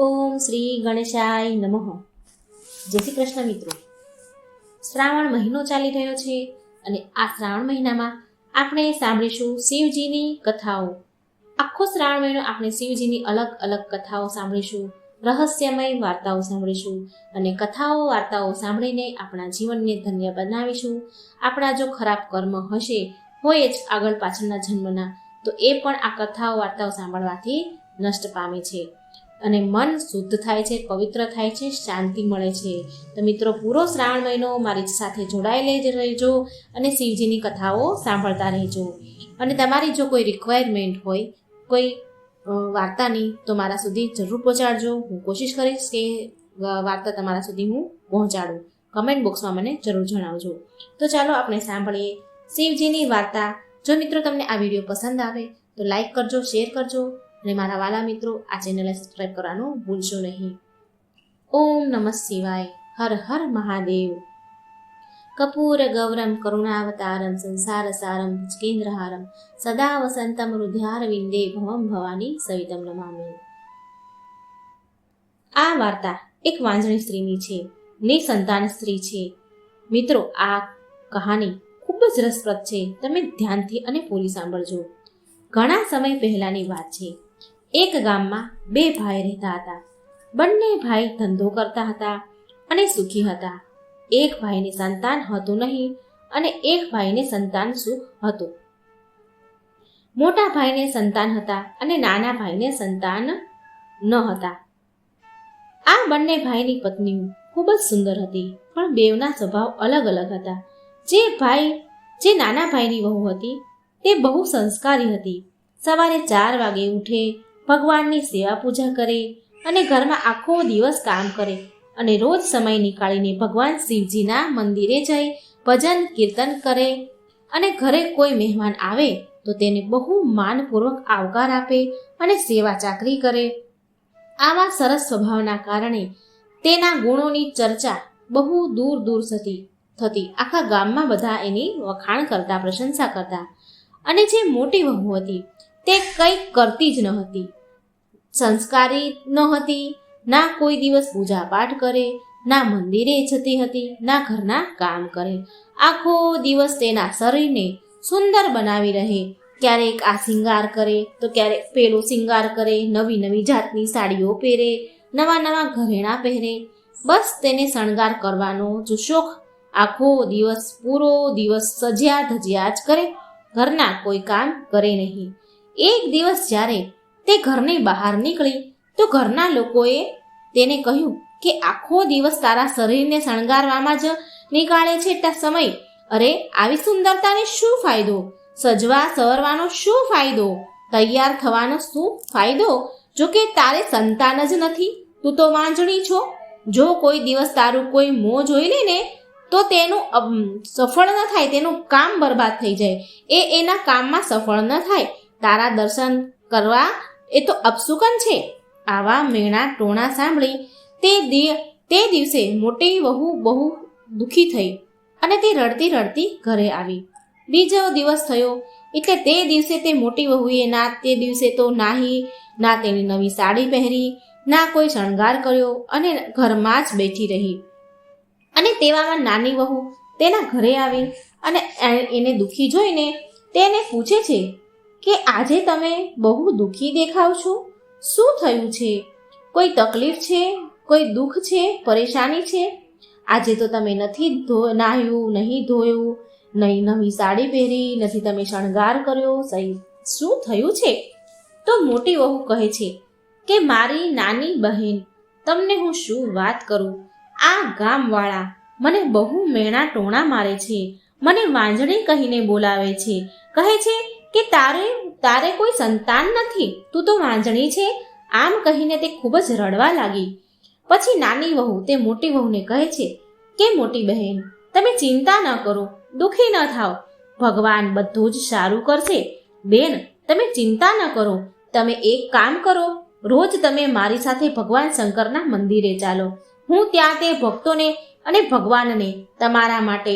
ઓમ શ્રી ગણેશાય નમઃ. જય શ્રી કૃષ્ણ મિત્રો. શ્રાવણ મહિનો ચાલી રહ્યો છે અને આ શ્રાવણ મહિનામાં આપણે સાંભળીશું શિવજીની કથાઓ. આખો શ્રાવણ મહિનો આપણે શિવજીની અલગ અલગ કથાઓ સાંભળીશું, રહસ્યમય વાર્તાઓ સાંભળીશું અને કથાઓ વાર્તાઓ સાંભળીને આપણા જીવનને ધન્ય બનાવીશું. આપણા જો ખરાબ કર્મ હશે, હોય જ આગળ પાછળના જન્મના, તો એ પણ આ કથાઓ વાર્તાઓ સાંભળવાથી નષ્ટ પામે છે. અને મન શુદ્ધ થાય છે, પવિત્ર થાય છે, શાંતિ મળે છે. તો મિત્રો, પૂરો શ્રાવણ મહિનો મારી સાથે જોડાયેલી જ રહેજો અને શિવજીની કથાઓ સાંભળતા રહેજો. અને તમારી જો કોઈ રિક્વાયરમેન્ટ હોય, કોઈ વાર્તાની, તો મારા સુધી જરૂર પહોંચાડજો. હું કોશિશ કરીશ કે વાર્તા તમારા સુધી હું પહોંચાડું. કમેન્ટ બોક્સમાં મને જરૂર જણાવજો. તો ચાલો આપણે સાંભળીએ શિવજીની વાર્તા. જો મિત્રો તમને આ વીડિયો પસંદ આવે, તો લાઈક કરજો શેર કરજો. અને મારા વાલા મિત્રો આ ચેનલને સબસ્ક્રાઈબ કરવાનું ભૂલશો નહીં. ઓમ નમઃ શિવાય. હર હર મહાદેવ. કપૂર, ગૌરમ, કરુણાવતારમ સંસાર સારમ ભુજકેન્દ્રહારમ, સદા વસંતમ હૃદયાર વિંદે ભવમ ભવાની સવિતમ નમામિ. આ વાર્તા એક વાંજણી સ્ત્રીની છે, નિસંતાન સ્ત્રી છે. મિત્રો, આ કહાની ખૂબ જ રસપ્રદ છે. તમે ધ્યાનથી અને પૂરી સાંભળજો. ઘણા સમય પહેલાની વાત છે. એક ગામમાં બે ભાઈ રહેતા હતા. બંને ભાઈ ધંધો કરતા હતા અને સુખી હતા. એક ભાઈને સંતાન હતું નહીં અને એક ભાઈને સંતાન સુખ હતું. મોટા ભાઈને સંતાન હતા અને નાના ભાઈને સંતાન ન હતા. આ બંને ભાઈની પત્નીઓ ખૂબ જ સુંદર હતી, પણ બેવના સ્વભાવ અલગ અલગ હતા. જે ભાઈ, જે નાના ભાઈની વહુ હતી, તે બહુ સંસ્કારી હતી. સવારે ચાર વાગે ઉઠે ભગવાનની સેવા પૂજા કરે અને ઘરમાં આખો દિવસ કામ કરે અને રોજ સમય નીકાળીને ભગવાન શિવજીના મંદિરે જઈ ભજન કીર્તન કરે અને ઘરે કોઈ મહેમાન આવે તો તેને બહુ માનપૂર્વક આવકાર આપે અને સેવા ચાકરી કરે. આવા સરસ સ્વભાવના કારણે તેના ગુણોની ચર્ચા બહુ દૂર દૂર થતી થતી. આખા ગામમાં બધા એની વખાણ કરતા, પ્રશંસા કરતા. અને જે મોટી વહુ હતી તે કંઈ કરતી જ ન હતી. સંસ્કારી ન હતી, ના કોઈ દિવસ પૂજા પાઠ કરે, ના મંદિરે જતી હતી, ના ઘરના કામ કરે. આખો દિવસ તેના શરીરને સુંદર બનાવી રહે. ક્યારેક આ શિંગાર કરે, તો ક્યારેક પેલો શિંગાર કરે, નવી નવી જાતની સાડીઓ પહેરે, નવા નવા ઘરેણાં પહેરે. બસ તેને શણગાર કરવાનો જો શોખ આખો દિવસ પૂરો દિવસ સજ્યા ધજ્યા જ કરે. ઘરના કોઈ કામ કરે નહીં. એક દિવસ જ્યારે તે ઘરની બહાર નીકળી તો ઘરના લોકોએ તેને કહ્યું કે આખો દિવસ તારા શરીરને શણગારવામાં જ નીકાળે છે એટલા સમય. અરે, આવી સુંદરતાને શું ફાયદો? સજવા, સવરવાનો શું ફાયદો? તૈયાર થવાનો શું ફાયદો? જો કે તારે સંતાન જ નથી, તું તો વાંજણી છો. જો કોઈ દિવસ તારું કોઈ મોં જોઈ લે ને, તો તેનું સફળ ન થાય, તેનું કામ બરબાદ થઈ જાય. એ એના કામમાં સફળ ન થાય. તારા દર્શન કરવા એ તો અપસુકન છે. આવા મેણા ટોણા સાંભળી તે તે દિવસે મોટી વહુ બહુ દુઃખી થઈ અને તે રડતી રડતી ઘરે આવી. બીજો દિવસ થયો એટલે તે દિવસે તે મોટી વહુએ ના તે દિવસે તો નાહી, ના તેની નવી સાડી પહેરી, ના કોઈ શણગાર કર્યો અને ઘરમાં જ બેઠી રહી. અને તેવામાં નાની વહુ તેના ઘરે આવી અને એને દુઃખી જોઈને તેને પૂછે છે કે આજે તમે બહુ દુઃખી દેખાવ છો? શું થયું છે? કોઈ તકલીફ છે? કોઈ દુઃખ છે? પરેશાની છે? આજે તો તમે નથી નાહ્યું, નહીં ધોયું, નહીં નવી સાડી પહેરી, નથી તમે શણગાર કર્યો, સહી. શું થયું છે? તો મોટી વહુ કહે છે કે મારી નાની બહેન, તમને હું શું વાત કરું? આ ગામવાળા મને બહુ મેણા ટોણા મારે છે. મને વાંજણી કહીને બોલાવે છે. કહે છે કે તારે તારે કોઈ સંતાન નથી? તું તો વાંજણી છે. આમ કહીને તે ખૂબ જ રડવા લાગી. પછી નાની વહુ તે મોટી વહુને કહે છે, કે મોટી બહેન, તમે ચિંતા ન કરો, દુઃખી ન થાઓ ભગવાન બધું જ સારું કરશે. બેન, તમે ચિંતા ન કરો. તમે એક કામ કરો. રોજ તમે મારી સાથે ભગવાન શંકરના મંદિરે ચાલો. હું ત્યાં તે ભક્તોને અને ભગવાનને તમારા માટે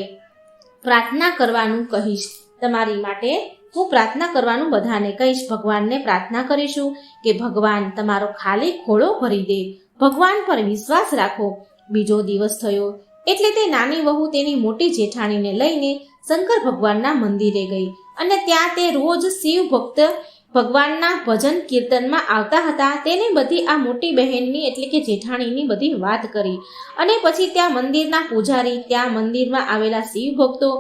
પ્રાર્થના કરવાનું કહીશ. તમારી માટે હું પ્રાર્થના કરવાનું બધાને કહીશ, ભગવાનને પ્રાર્થના કરીશું કે ભગવાન તમારો ખાલી ખોળો ભરી દે. ભગવાન પર વિશ્વાસ રાખો. બીજો દિવસ થયો. એટલે તે નાની વહુ તેની મોટી જેઠાણીને લઈને શંકર ભગવાનના મંદિરે ગઈ અને ત્યાં તે રોજ શિવ ભક્ત ભગવાનના ભજન કીર્તનમાં આવતા હતા, તેને બધી આ મોટી બહેનની એટલે કે જેઠાણીની બધી વાત કરી. અને પછી ત્યાં મંદિરના પૂજારી, ત્યાં મંદિરમાં આવેલા શિવ ભક્તો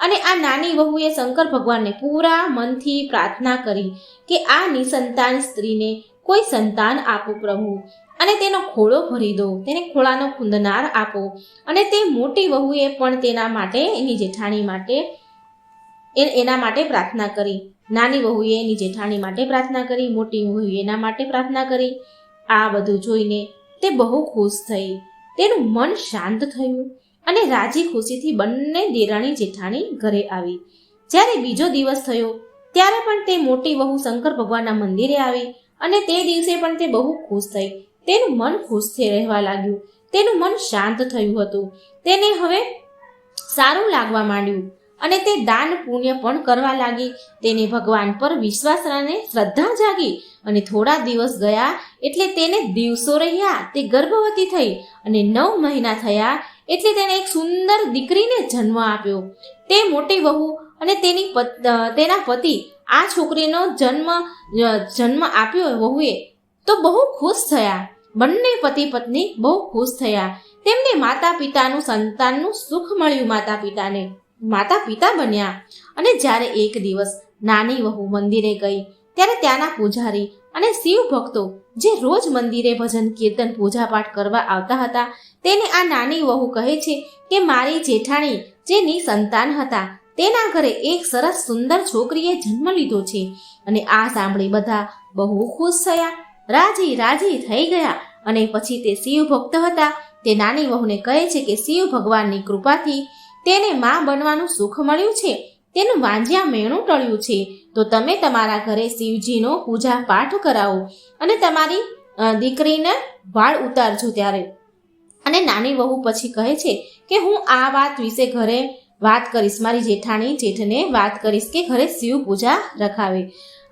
અને આ નાની વહુએ શંકર ભગવાનને પૂરા મનથી પ્રાર્થના કરી કે આ નિસંતાન સ્ત્રીને કોઈ સંતાન આપો પ્રભુ. અને તેનો ખોળો ભરી દો, તેને ખોળાનો કુંદનાર આપો. અને તે મોટી વહુએ પણ તેના માટે, એની જેઠાણી માટે એના માટે પ્રાર્થના કરી. નાની વહુએ એની જેઠાણી માટે પ્રાર્થના કરી, મોટી વહુએ એના માટે પ્રાર્થના કરી. આ બધું જોઈને તે બહુ ખુશ થઈ. તેનું મન શાંત થયું અને રાજી ખુશીથી બંને દેરાણી જેઠાણી ઘરે આવી. જ્યારે બીજો દિવસ થયો, ત્યારે પણ તે મોટી વહુ શંકર ભગવાનના મંદિરે આવી અને તે દિવસે પણ તે બહુ ખુશ થઈ. તેનું મન ખુશ થઈ રહેવા લાગ્યું. તેનું મન શાંત થયું હતું. તેને હવે સારું લાગવા માંડ્યું. અને તે દાન પુણ્ય પણ કરવા લાગી. તેને ભગવાન પર વિશ્વાસ અને શ્રદ્ધા જાગી અને થોડા દિવસ ગયા એટલે તેને દિવસો રહ્યા. તે ગર્ભવતી થઈ અને નવ મહિના થયા એટલે તેને એક સુંદર દીકરીને જન્મ આપ્યો. તે મોટી વહુ અને તેની તેના પતિ આ છોકરીનો જન્મ જન્મ આપ્યો વહુએ. તો બહુ ખુશ થયા. બંને પતિ પત્ની બહુ ખુશ થયા. તેમને માતા પિતાનું સંતાનનું સુખ મળ્યું માતા પિતાને માતા પિતા બન્યા. અને જ્યારે એક દિવસ નાની વહુ મંદિરે ગઈ, ત્યારે ત્યાંના પૂજારી અને શિવ ભક્તો જે રોજ મંદિરે ભજન કીર્તન પૂજાપાઠ કરવા આવતા હતા, તેને આ નાની વહુ કહે છે કે મારી જેઠાણી, જેની સંતાન હતા, તેના ઘરે એક સરસ સુંદર છોકરીએ જન્મ લીધો છે. અને આ સાંભળી બધા બહુ ખુશ થયા. રાજી રાજી થઈ ગયા. અને પછી તે શિવ ભક્ત હતા. તે નાની વહુને કહે છે કે શિવ ભગવાનની કૃપાથી તેને માં બનવાનું સુખ મળ્યું છે, તેનું વાંજ્યા મેણું ટળ્યું છે. તો તમે તમારા ઘરે શિવજીનો પૂજા પાઠ કરાવો અને તમારી દીકરીને વાળ ઉતારજો ત્યારે. અને નાની વહુ પછી કહે છે કે હું આ વાત વિશે ઘરે વાત કરીશ, મારી જેઠાણી જેઠને વાત કરીશ કે ઘરે શિવ પૂજા રખાવે.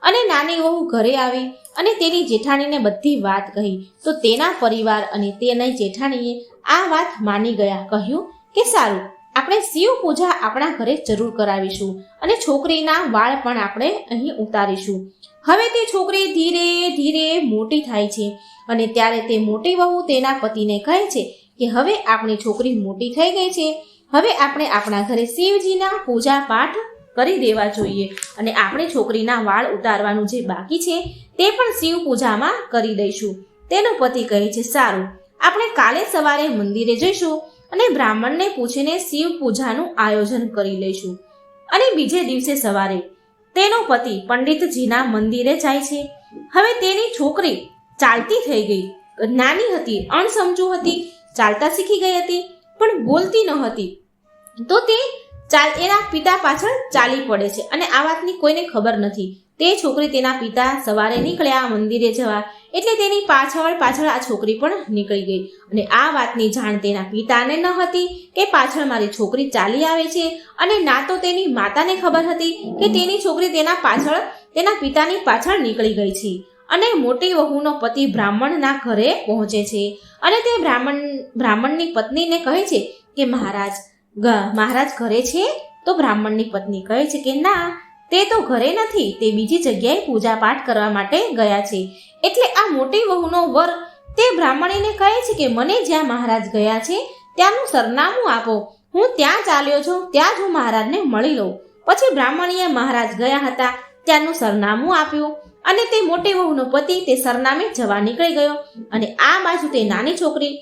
અને નાની વહુ ઘરે આવી અને તેની જેઠાણીને બધી વાત કહી. તો તેના પરિવાર અને તેની જેઠાણીએ આ વાત માની ગયા, કહ્યું કે સારું આપણે શિવ પૂજા આપણા ઘરે જરૂર કરાવીશું અને છોકરીના વાળ પણ આપણે અહીં ઉતારીશું. હવે તે છોકરી ધીરે ધીરે મોટી થાય છે અને ત્યારે તે મોટી વહુ તેના પતિને કહે છે કે હવે આપણી છોકરી મોટી થઈ ગઈ છે. હવે આપણે આપણા ઘરે શિવજીના પૂજા પાઠ કરી દેવા જોઈએ અને આપણે છોકરીના વાળ ઉતારવાનું જે બાકી છે તે પણ શિવ પૂજામાં કરી દઈશું. તેનો પતિ કહે છે, સારું, આપણે કાલે સવારે મંદિરે જઈશું. અને બ્રાહ્મણને પૂછીને શિવ પૂજાનું આયોજન કરી લઈશું. અને બીજે દિવસે સવારે તેનો પતિ પંડિતજીના મંદિરે જાય છે. હવે તેની છોકરી ચાલતી થઈ ગઈ. નાની હતી, અણસમજુ હતી, ચાલતા શીખી ગઈ હતી, પણ બોલતી ન હતી. તો તે ચાલ એના પિતા પાછળ ચાલી પડે છે. અને આ વાતની કોઈને ખબર નથી. તે છોકરી તેના પિતા સવારે નીકળ્યા મંદિરે જવા. એટલે તેની પાછળ પાછળ આ છોકરી પણ નીકળી ગઈ. અને આ વાતની જાણ તેના પિતાને ન હતી કે પાછળ મારી છોકરી ચાલી આવે છે. અને ના તો તેની માતાને ખબર હતી કે તેની છોકરી તેના પાછળ, તેના પિતાની પાછળ નીકળી ગઈ છે. અને મોટી વહુનો પતિ બ્રાહ્મણના ઘરે પહોંચે છે. અને તે બ્રાહ્મણ, બ્રાહ્મણની પત્નીને કહે છે કે મહારાજ મહારાજ ઘરે છે? તો બ્રાહ્મણની પત્ની કહે છે કે ના તે તો ઘરે નથી, તે બીજી જગ્યાએ પૂજા પાઠ કરવા માટે ગયા છે. એટલે આ મોટી વહુનો વર તે બ્રાહ્મણીને કહે છે કે, મને જ્યાં મહારાજ ગયા છે, ત્યાંનું સરનામું આપો. હું ત્યાં ચાલ્યો છું, ત્યાં જ હું મહારાજને મળી લઉં. પછી બ્રાહ્મણીએ મહારાજ ગયા હતા, ત્યાંનું સરનામું આપ્યું અને તે મોટી વહુનો પતિ તે સરનામે જવા નીકળી ગયો. અને આ બાજુ તે નાની છોકરી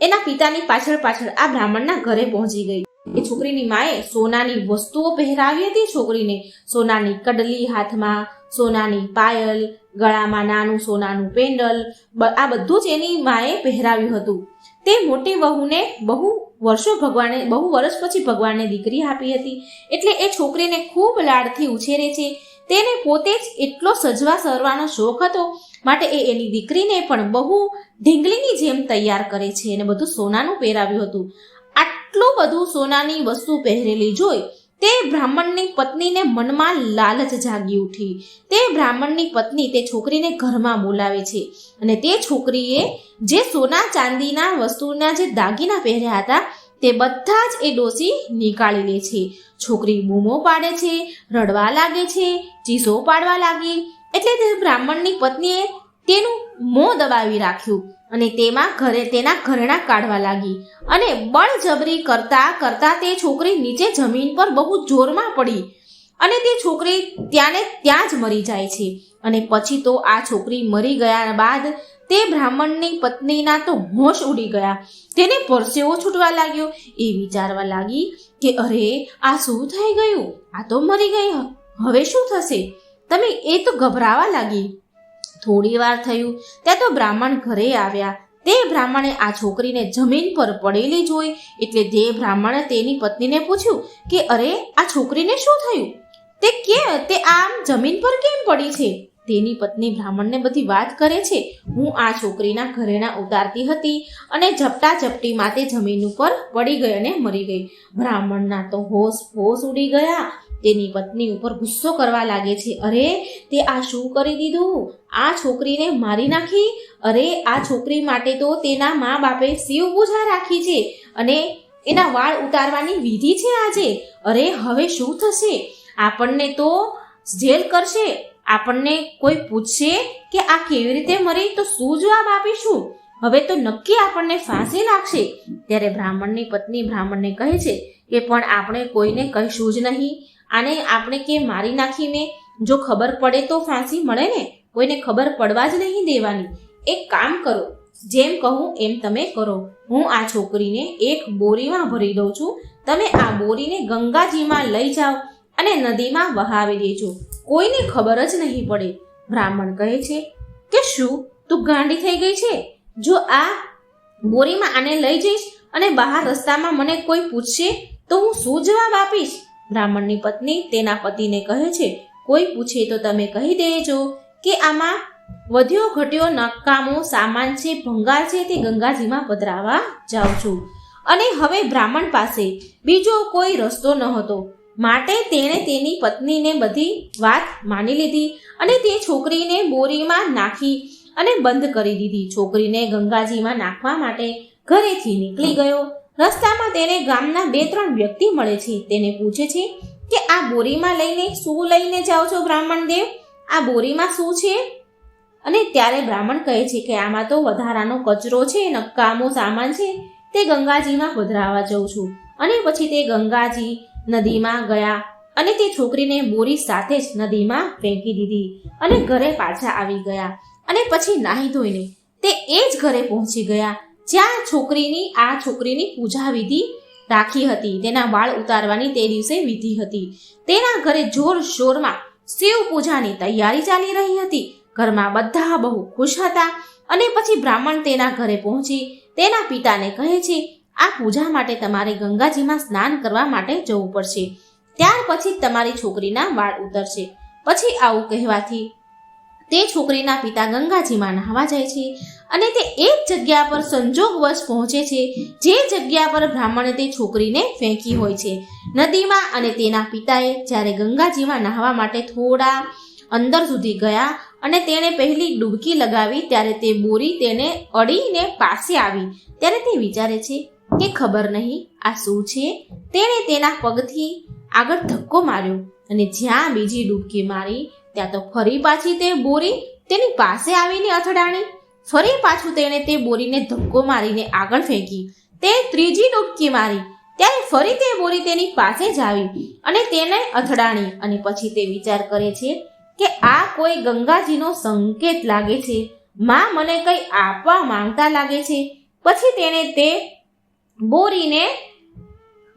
એના પિતાની પાછળ પાછળ આ બ્રાહ્મણના ઘરે પહોંચી ગઈ. એ છોકરીની માએ સોનાની વસ્તુઓ પહેરાવી હતી છોકરીને? સોનાની કડલી હાથમાં સોનાની પાયલ ગળામાં નાનું સોનાનું પેન્ડલ આ બધું જ એની માએ પહેરાવ્યું હતું. તે મોટી વહુને બહુ વર્ષો ભગવાને બહુ વર્ષ પછી ભગવાનને દીકરી આપી હતી. એટલે એ છોકરીને ખૂબ લાડથી ઉછેરે છે. તેને પોતે જ એટલો સજવા સરવાનો શોખ હતો. માટે એ એની દીકરીને પણ બહુ ઢીંગલીની જેમ તૈયાર કરે છે. અને બધું સોનાનું પહેરાવ્યું હતું. આટલું બધું સોનાની વસ્તુ પહેરેલી જોઈ તે બ્રાહ્મણની પત્નીને મનમાં લાલચ જાગી ઉઠી. તે બ્રાહ્મણની પત્ની તે છોકરીને ઘરમાં બોલાવે છે અને તે છોકરીએ જે સોના ચાંદીના વસ્તુના જે દાગીના પહેર્યા હતા તે બધા જ એ ડોસી નીકાળી લે છે. છોકરી બૂમો પાડે છે, રડવા લાગે છે, ચીસો પાડવા લાગી. એટલે તે બ્રાહ્મણની પત્નીએ તેનું મોં દબાવી રાખ્યું. અને તેમાં ઘરે તેના ઘરેણા કાઢવા લાગી. અને બળજબરી કરતા કરતા તે છોકરી નીચે જમીન પર બહુ જોરમાં પડી. અને તે છોકરી ત્યાંને ત્યાં જ મરી જાય છે. અને પછી તો આ છોકરી મરી ગયા બાદ તે બ્રાહ્મણની પત્નીના તો હોશ ઉડી ગયા. તેને પરસેવો છૂટવા લાગ્યો. એ વિચારવા લાગી કે અરે, આ શું થઈ ગયું? આ તો મરી ગઈ. હવે શું થશે? તમે એ તો ગભરાવા લાગી. થોડી વાર થયું, ત્યાં તો બ્રાહ્મણ ઘરે આવ્યા. તે બ્રાહ્મણે આ છોકરીને જમીન પર પડેલી જોઈ, એટલે તે બ્રાહ્મણે તેની પત્નીને પૂછ્યું કે, અરે, આ છોકરીને શું થયું? તે કે, તે આમ જમીન પર કેમ પડી છે? તેની પત્ની બ્રાહ્મણને બધી વાત કરે છે. હું આ છોકરીના ઘરેણા ઉતારતી હતી અને ઝપટા ઝપટીમાં તે જમીન ઉપર પડી ગઈ અને મરી ગઈ. બ્રાહ્મણના તો હોશ હોશ ઉડી ગયા. તેની પત્ની ઉપર ગુસ્સો કરવા લાગે છે. અરે, તે આ શું કરી દીધું? આ છોકરીને મારી નાખી? અરે, આ છોકરી માટે તો તેના મા બાપે શિવ પૂજા રાખી છે અને એના વાળ ઉતારવાની વિધિ છે આજે. અરે, હવે શું થશે? આપણને તો જેલ કરશે. આપણને કોઈ પૂછશે કે આ કેવી રીતે મરી, તો શું જવાબ આપીશું? હવે તો નક્કી આપણને ફાંસી લાગશે. ત્યારે બ્રાહ્મણની પત્ની બ્રાહ્મણને કહે છે કે, પણ આપણે કોઈને કહીશું જ નહીં. આને આપણે કે મારી નાખીને જો ખબર પડે તો ફાંસી મળે ને? કોઈને ખબર પડવા જ નહીં દેવાની. એક કામ કરો, જેમ કહું એમ તમે કરો. હું આ છોકરીને એક બોરીમાં ભરી દઉં છું. તમે આ બોરીને ગંગાજીમાં લઈ જાઓ અને નદીમાં વહાવી દેજો. કોઈને ખબર જ નહીં પડે. બ્રાહ્મણ કહે છે, કે શું? તું ગાંડી થઈ ગઈ છે? જો આ બોરીમાં આને લઈ જઈશ અને બહાર રસ્તામાં મને કોઈ પૂછશે, તો હું શું જવાબ આપીશ? બ્રાહ્મણની પત્ની તેના પતિને કહે છે, કોઈ પૂછે તો તમે કહી દેજો કે આમાં વધ્યો ઘટ્યો નકામો સામાન છે, ભંગાર છે તે ગંગાજીમાં પધરાવા જાઉં છું. અને હવે બ્રાહ્મણ પાસે બીજો કોઈ રસ્તો ન હતો. માટે તેણે તેની પત્નીને બધી વાત માની લીધી અને તે છોકરીને બોરીમાં નાખી અને બંધ કરી દીધી. છોકરીને ગંગાજીમાં નાખવા માટે ઘરેથી નીકળી ગયો. રસ્તામાં તેને ગામના બે ત્રણ વ્યક્તિ મળે છે. તેને પૂછે છે કે, આ બોરીમાં લઈને શું લઈને જાઓ છો બ્રાહ્મણ દેવ? આ બોરીમાં શું છે? અને ત્યારે બ્રાહ્મણ કહે છે કે, આમાં તો વધારાનો કચરો છે, નકામો સામાન છે. તે ગંગાજીમાં પધરાવા જઉં છું. અને પછી તે ગંગાજી નદીમાં ગયા અને તે છોકરીને બોરી સાથે જ નદીમાં ફેંકી દીધી અને ઘરે પાછા આવી ગયા. અને પછી નાહી ધોઈને તે એ જ ઘરે પહોંચી ગયા. જ્યાં છોકરીની, આ છોકરીની પૂજા વિધિ રાખી હતી. તેના વાળ ઉતારવાની તે દિવસે વિધિ હતી. તેના ઘરે જોર શોરમાં શિવ પૂજાની તૈયારી ચાલી રહી હતી. ઘરમાં બધા બહુ ખુશ હતા અને પછી બ્રાહ્મણ તેના ઘરે પહોંચી. તેના પિતાને કહે છે, આ પૂજા માટે તમારે ગંગાજીમાં સ્નાન કરવા માટે જવું પડશે. ત્યાર પછી તમારી છોકરીના વાળ ઉતરશે. પછી આવું કહેવાથી તે છોકરીના પિતા ગંગાજીમાં નહાવા જાય છે. અને તે એક જગ્યા પર સંજોગવશ પહોંચે છે, જે જગ્યા પર બ્રાહ્મણે તે છોકરીને ફેંકી હોય છે. નદીમાં અને તેના પિતાએ જ્યારે ગંગાજીમાં નાહવા માટે થોડા અંદર સુધી ગયા અને તેણે પહેલી ડૂબકી લગાવી, ત્યારે તે બોરી તેને અડીને પાસે આવી. ત્યારે તે વિચારે છે કે ખબર નહીં આ શું છે? તેણે તેના પગથી આગળ ધક્કો માર્યો અને જ્યાં બીજી ડૂબકી મારી, ત્યાં તો ફરી પાછી તે બોરી તેની પાસે આવીને અથડાણી. ફરી પાછું તેણે તે બોરીને ધક્કો મારીને આગળ ફેંકી. તે ત્રીજી ડૂબકી મારી. ત્યારે ફરી તે બોરી તેની પાસે જ આવી અને તેને અથડાણી અને પછી તે વિચાર કરે છે કે આ કોઈ ગંગાજીનો સંકેત લાગે છે. માં મને કંઈ આપવા માંગતા લાગે છે. પછી તેણે તે બોરીને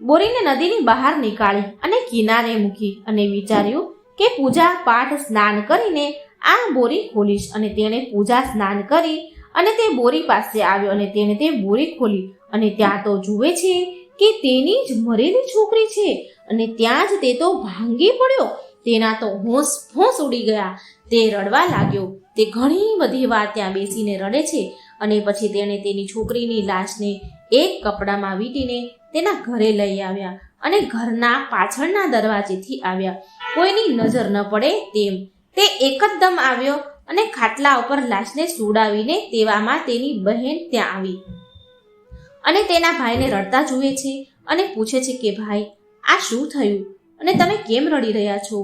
બોરીને નદીની બહાર નીકાળી અને કિનારે મૂકી અને વિચાર્યું કે પૂજા પાઠ સ્નાન કરીને આ બોરી ખોલીશ અને તેણે પૂજા સ્નાન કરી અને તે બોરી પાસે આવ્યો અને તેણે તે બોરી ખોલી. અને ત્યાં તો જુએ છે કે તેની જ મરેલી છોકરી છે અને ત્યાં જ તે તો ભાંગી પડ્યો. તેના તો હોંશ હોંશ ઉડી ગયા. તે રડવા લાગ્યો. તે ઘણી બધી વાર ત્યાં બેસીને રડે છે અને પછી તેણે તેની છોકરીની લાશને એક કપડામાં વીંટીને તેના ઘરે લઈ આવ્યા અને ઘરના પાછળના દરવાજેથી આવ્યા. કોઈની નજર ન પડે તેમ તે એકદમ આવ્યો અને ખાટલા ઉપર લાશને સુડાવીને તેવામાં તેની બહેન ત્યાં આવી. અને તેના ભાઈને રડતા જુએ છે અને પૂછે છે કે, ભાઈ, આ શું થયું? અને તમે કેમ રડી રહ્યા છો?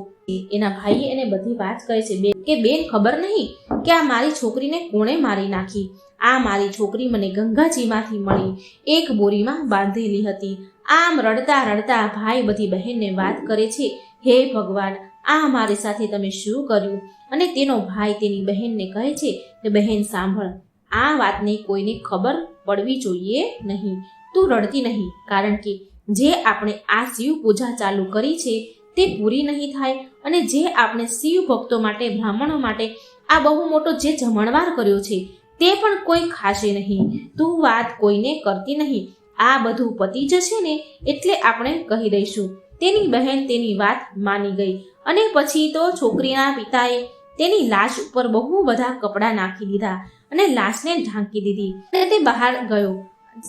એના ભાઈએ એને બધી વાત કહે છે. બેન, કે બેન, ખબર નહીં કે આ મારી છોકરીને કોણે મારી નાખી? આ મારી છોકરી મને ગંગાજીમાંથી મળી, એક બોરીમાં બાંધેલી હતી. આમ રડતા રડતા ભાઈ બધી બહેનને વાત કરે છે, હે ભગવાન આ મારી સાથે તમે શું કર્યું? અને તેનો ભાઈ તેની બહેનને કહે છે કે, બહેન, સાંભળ, આ વાતને કોઈને ખબર પડવી જોઈએ નહીં. તું રડતી નહીં, કારણ કે જે આપણે આ શિવ પૂજા ચાલુ કરી છે તે પૂરી નહીં થાય. અને જે આપણે શિવ ભક્તો માટે, બ્રાહ્મણો માટે આ બહુ મોટો જે જમણવાર કર્યો છે તે પણ કોઈ ખાશે નહીં. તું વાત કોઈને કરતી નહીં. આ બધું પતી જશે ને એટલે આપણે કહી દઈશું. તેની બહેન તેની વાત માની ગઈ અને પછી તો છોકરીના પિતાએ તેની લાશ ઉપર બહુ બધા કપડાં નાખી દીધા અને લાશને ઢાંકી દીધી. અને તે બહાર ગયો,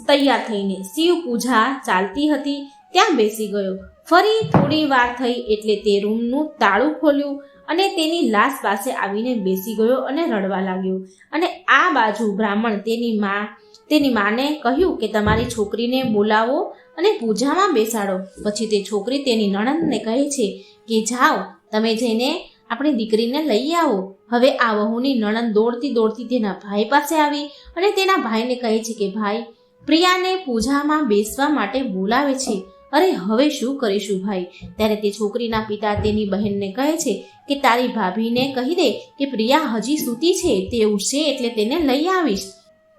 તૈયાર થઈને. શિવ પૂજા ચાલતી હતી, ત્યાં બેસી ગયો. ફરી થોડી વાર થઈ એટલે તે રૂમનું તાળું ખોલ્યું અને તેની લાશ પાસે આવીને બેસી ગયો અને રડવા લાગ્યો. અને આ બાજુ બ્રાહ્મણ તેની મા તેની માને કહ્યું કે તમારી છોકરીને બોલાવો અને પૂજામાં બેસાડો. પછી તે છોકરી તેની નણંદને કહે છે કે જાઓ, તમે જઈને આપણી દીકરીને લઈ આવો. હવે આ વહુની નણંદ દોડતી દોડતી તેના ભાઈ પાસે આવી અને તેના ભાઈને કહે છે કે, ભાઈ, પ્રિયાને પૂજામાં બેસવા માટે બોલાવે છે. અરે, હવે શું કરીશું ભાઈ? ત્યારે તે છોકરીના પિતા તેની બહેનને કહે છે કે, તારી ભાભીને કહી દે કે પ્રિયા હજી સૂતી છે. તે ઉઠશે એટલે તેને લઈ આવીશ.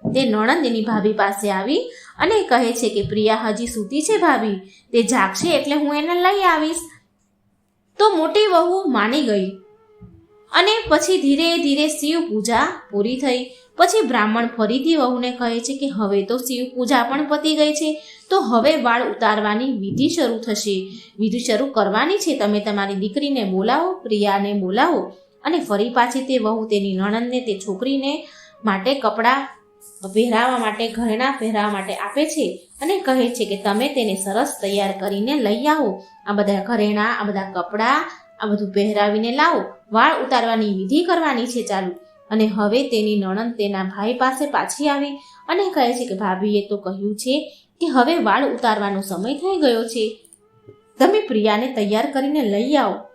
તે નણંદ એની ભાભી પાસે આવી અને કહે છે કે, પ્રિયા, હજી સૂતી છે ભાભી? તે જાગશે એટલે હું એને લઈ આવીશ. તો મોટી વહુ માની ગઈ અને પછી ધીરે ધીરે શિવ પૂજા પૂરી થઈ. પછી બ્રાહ્મણ ફરીથી વહુને કહે છે કે, હવે તો શિવ પૂજા પણ પતી ગઈ છે. તો હવે વાળ ઉતારવાની વિધિ શરૂ થશે. વિધિ શરૂ કરવાની છે. તમે તમારી દીકરીને બોલાવો, પ્રિયાને બોલાવો. અને ફરી પાછી તે વહુ તેની નણંદને, તે છોકરીને માટે કપડાં પહેરાવવા માટે, ઘરેણા પહેરાવવા માટે આપે છે અને કહે છે કે તમે તેને સરસ તૈયાર કરીને લઈ આવો. આ બધા ઘરેણા, આ બધા કપડાં, આ બધું પહેરાવીને લાવો. વાળ ઉતારવાની વિધિ કરવાની છે ચાલુ. અને હવે તેની નણંદ તેના ભાઈ પાસે પાછી આવી અને કહે છે કે ભાભીએ તો કહ્યું છે કે હવે વાળ ઉતારવાનો સમય થઈ ગયો છે. તમે પ્રિયાને તૈયાર કરીને લઈ આવો.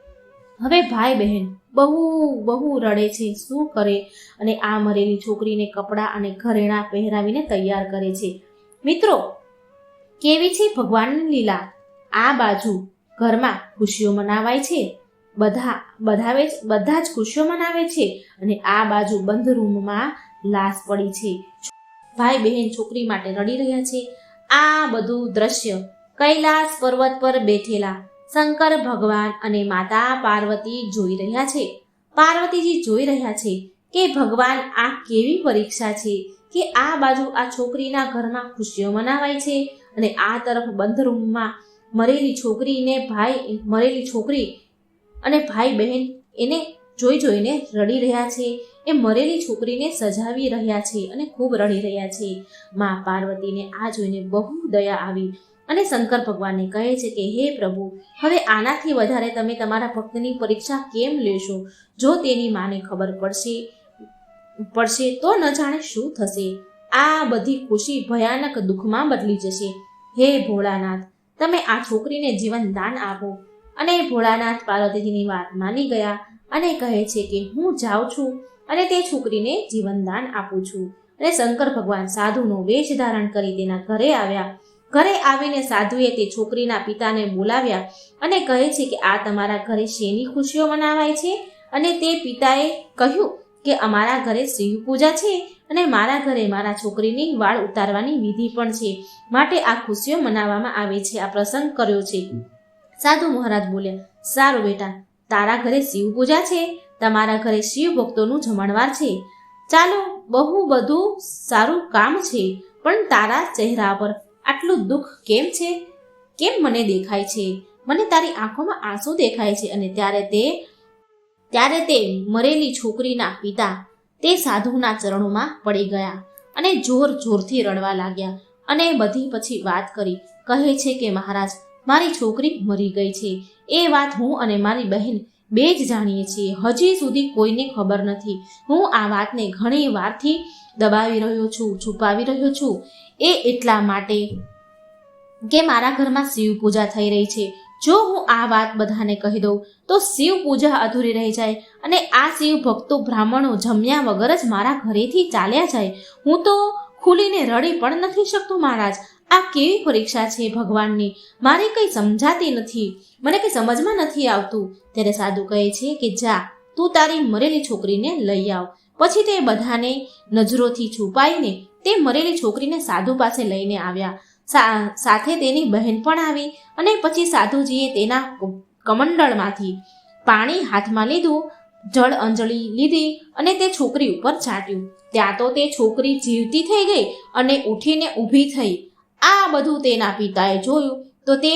હવે ભાઈ બહેન બહુ બહુ રડે છે, શું કરે? અને આ મરેલી છોકરીને કપડાં અને ઘરેણાં પહેરાવીને તૈયાર કરે છે. મિત્રો, કેવી છે ભગવાનની લીલા? આ બાજુ ઘરમાં ખુશીઓ મનાવાય છે. બધા બધાવે બધા જ ખુશીઓ મનાવે છે. અને આ બાજુ બંધ રૂમમાં લાશ પડી છે. ભાઈ બહેન છોકરી માટે રડી રહ્યા છે. આ બધું દ્રશ્ય કૈલાસ પર્વત પર બેઠેલા શંકર ભગવાન અને માતા પાર્વતી જોઈ રહ્યા છે. પાર્વતીજી જોઈ રહ્યા છે કે ભગવાન આ કેવી પરીક્ષા છે કે આ બાજુ આ છોકરીના ઘરમાં ખુશીઓ મનાવાય છે અને આ તરફ બંધ રૂમમાં મરેલી છોકરીને ભાઈ, મરેલી છોકરી અને ભાઈ બહેન એને જોઈ જોઈને રડી રહ્યા છે. એ મરેલી છોકરીને સજાવી રહ્યા છે અને ખૂબ રડી રહ્યા છે. મા પાર્વતીને આ જોઈને બહુ દયા આવી. અને શંકર ભગવાનને કહે છે કે, હે પ્રભુ, હવે આનાથી વધારે તમે તમારા ભક્તની પરીક્ષા કેમ લેશો? જો તેની માને ખબર પડશે પડશે તો ન જાણે શું થશે? આ બધી ખુશી ભયાનક દુઃખમાં બદલી જશે. હે ભોળાનાથ, તમે આ છોકરીને જીવન દાન આપો. અને ભોળાનાથ પાર્વતીજીની વાત માની ગયા અને કહે છે કે, હું જાઉં છું અને તે છોકરીને જીવનદાન આપું છું. અને શંકર ભગવાન સાધુનો વેશ ધારણ કરી તેના ઘરે આવ્યા. ઘરે આવીને સાધુએ તે છોકરીના પિતાને બોલાવ્યા અને કહે છે કે આ તમારા ઘરે શેની ખુશીઓ મનાવાય છે? અને તે પિતાએ કહ્યું કે અમારા ઘરે શિવ પૂજા છે અને મારા ઘરે મારા છોકરીની વાળ ઉતારવાની વિધિ પણ છે. માટે આ ખુશીઓ મનાવવામાં આવે છે. આ પ્રસંગ કર્યો છે. સાધુ મહારાજ બોલ્યા, સારું બેટા, તારા ઘરે શિવ પૂજા છે. તમારા ઘરે શિવ ભક્તોનું જમણવાર છે. ચાલો, બહુ બધું સારું કામ છે, પણ તારા ચહેરા પર આટલું દુઃખ કેમ છે? કેમ મને દેખાય છે? મને તારી આંખોમાં આંસુ દેખાય છે અને ત્યારે તે ત્યારે તે મરેલી છોકરીના પિતા તે સાધુના ચરણોમાં પડી ગયા અને જોર જોરથી રડવા લાગ્યા અને બધી પછી વાત કરી. કહે છે કે, મહારાજ, મારી છોકરી મરી ગઈ છે. એ વાત હું અને મારી બહેન બે જ જાણીએ છીએ. હજી સુધી કોઈને ખબર નથી. હું આ વાતને ઘણી વારથી દબાવી રહ્યો છું, છુપાવી રહ્યો છું. એ એટલા માટે કે મારા ઘરમાં શિવ પૂજા થઈ રહી છે. જો હું આ વાત બધાને કહી દઉં, તો શિવ પૂજા અધૂરી રહી જાય અને આ શિવ ભક્તો બ્રાહ્મણો જમ્યા વગર જ મારા ઘરેથી ચાલ્યા જાય. હું તો ખુલીને રડી પણ નથી શકતો મહારાજ. આ કેવી પરીક્ષા છે ભગવાનની? મારે કંઈ સમજાતી નથી. મને કંઈ સમજમાં નથી આવતું. ત્યારે સાધુ કહે છે કે જા, તું તારી મરેલી છોકરીને લઈ આવ. પછી તે બધાને નજરોથી છુપાઈને તે મરેલી છોકરીને સાધુ પાસે લઈને આવ્યા. સાથે તેની બહેન પણ આવી અને પછી સાધુજીએ તેના કમંડળમાંથી પાણી હાથમાં લીધું, જળ અંજળી લીધી અને તે છોકરી ઉપર છાંટ્યું ત્યાં તો તે છોકરી જીવતી થઈ ગઈ અને ઉઠીને ઊભી થઈ. આ બધું તેના પિતાએ જોયું તો તે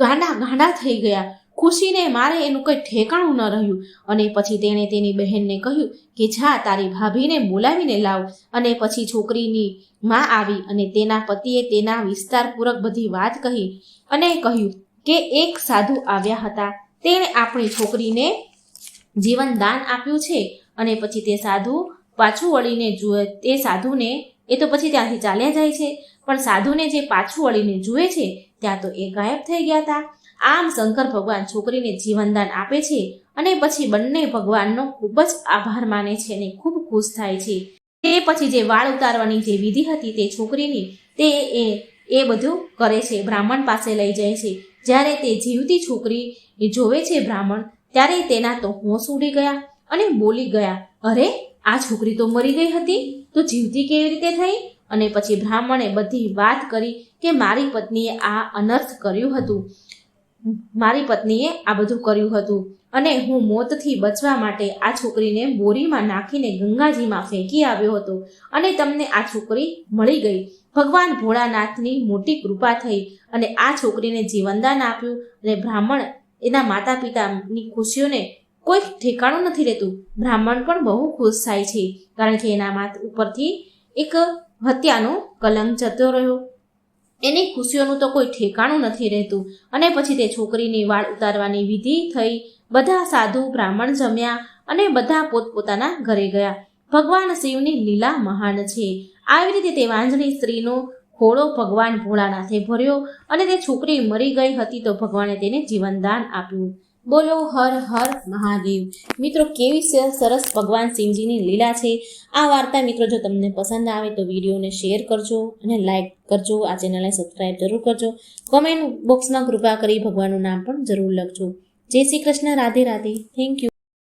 ગાંડા ગાંડા થઈ ગયા. ખુશીને મારે એનું કંઈ ઠેકાણું ન રહ્યું. અને પછી તેણે તેની બહેનને કહ્યું કે, જા, તારી ભાભીને બોલાવીને લાવ. અને પછી છોકરીની માં આવી અને તેના પતિએ તેના વિસ્તારપૂર્વક બધી વાત કહી અને કહ્યું કે, એક સાધુ આવ્યા હતા. તેણે આપણી છોકરીને જીવન દાન આપ્યું છે. અને પછી તે સાધુ પાછું વળીને જુએ, તે સાધુને, એ તો પછી ત્યાંથી ચાલ્યા જાય છે, પણ સાધુને જે પાછું વળીને જુએ છે, ત્યાં તો એ ગાયબ થઈ ગયા હતા. આમ શંકર ભગવાન છોકરીને જીવનદાન આપે છે અને પછી બંને ભગવાનનો ખૂબ જ આભાર માને છે અને ખૂબ ખુશ થાય છે. તે પછી જે વાળ ઉતારવાની જે વિધિ હતી તે છોકરીની તે એ એ બધું કરે છે, બ્રાહ્મણ પાસે લઈ જાય છે. જ્યારે તે જીવતી છોકરી જોવે છે બ્રાહ્મણ, ત્યારે તેના તો હોશ ઉડી ગયા અને બોલી ગયા, અરે, આ છોકરી તો મરી ગઈ હતી. તો જીવતી કેવી રીતે થઈ? અને પછી બ્રાહ્મણે બધી વાત કરી કે મારી પત્નીએ આ અનર્થ કર્યું હતું. મારી પત્નીએ આ બધું કર્યું હતું અને હું મોતથી બચવા માટે આ છોકરીને બોરીમાં નાખીને ગંગાજીમાં ફેંકી આવ્યો હતો અને તમને આ છોકરી મળી ગઈ. ભગવાન ભોળાનાથની મોટી કૃપા થઈ અને આ છોકરીને જીવનદાન આપ્યું અને બ્રાહ્મણ એના માતા પિતાની ખુશીઓને કોઈ ઠેકાણું નથી રહેતું. બ્રાહ્મણ પણ બહુ ખુશ થાય છે કારણ કે એના માથ ઉપરથી એક હત્યાનો કલંક જતો રહ્યો. એની ખુશીઓનું તો કોઈ ઠેકાણું નથી રહેતું. અને પછી તે છોકરીની વાળ ઉતારવાની વિધિ થઈ બધા સાધુ બ્રાહ્મણ જમ્યા અને બધા પોતપોતાના ઘરે ગયા. ભગવાન શિવની લીલા મહાન છે. આવી રીતે તે વાંજણી સ્ત્રીનો ખોળો ભગવાન ભોળાનાથે ભર્યો અને તે છોકરી મરી ગઈ હતી તો ભગવાને તેને જીવનદાન આપ્યું. બોલો હર હર મહાદેવ. મિત્રો, કેવી સરસ ભગવાન શિવજીની લીલા છે. આ વાર્તા મિત્રો, જો તમને પસંદ આવે તો વિડીયોને શેર કરજો અને લાઈક કરજો. આ ચેનલને સબસ્ક્રાઈબ જરૂર કરજો. કોમેન્ટ બોક્સમાં કૃપા કરી ભગવાનનું નામ પણ જરૂર લખજો. જય શ્રી કૃષ્ણ. રાધે રાધે. Thank you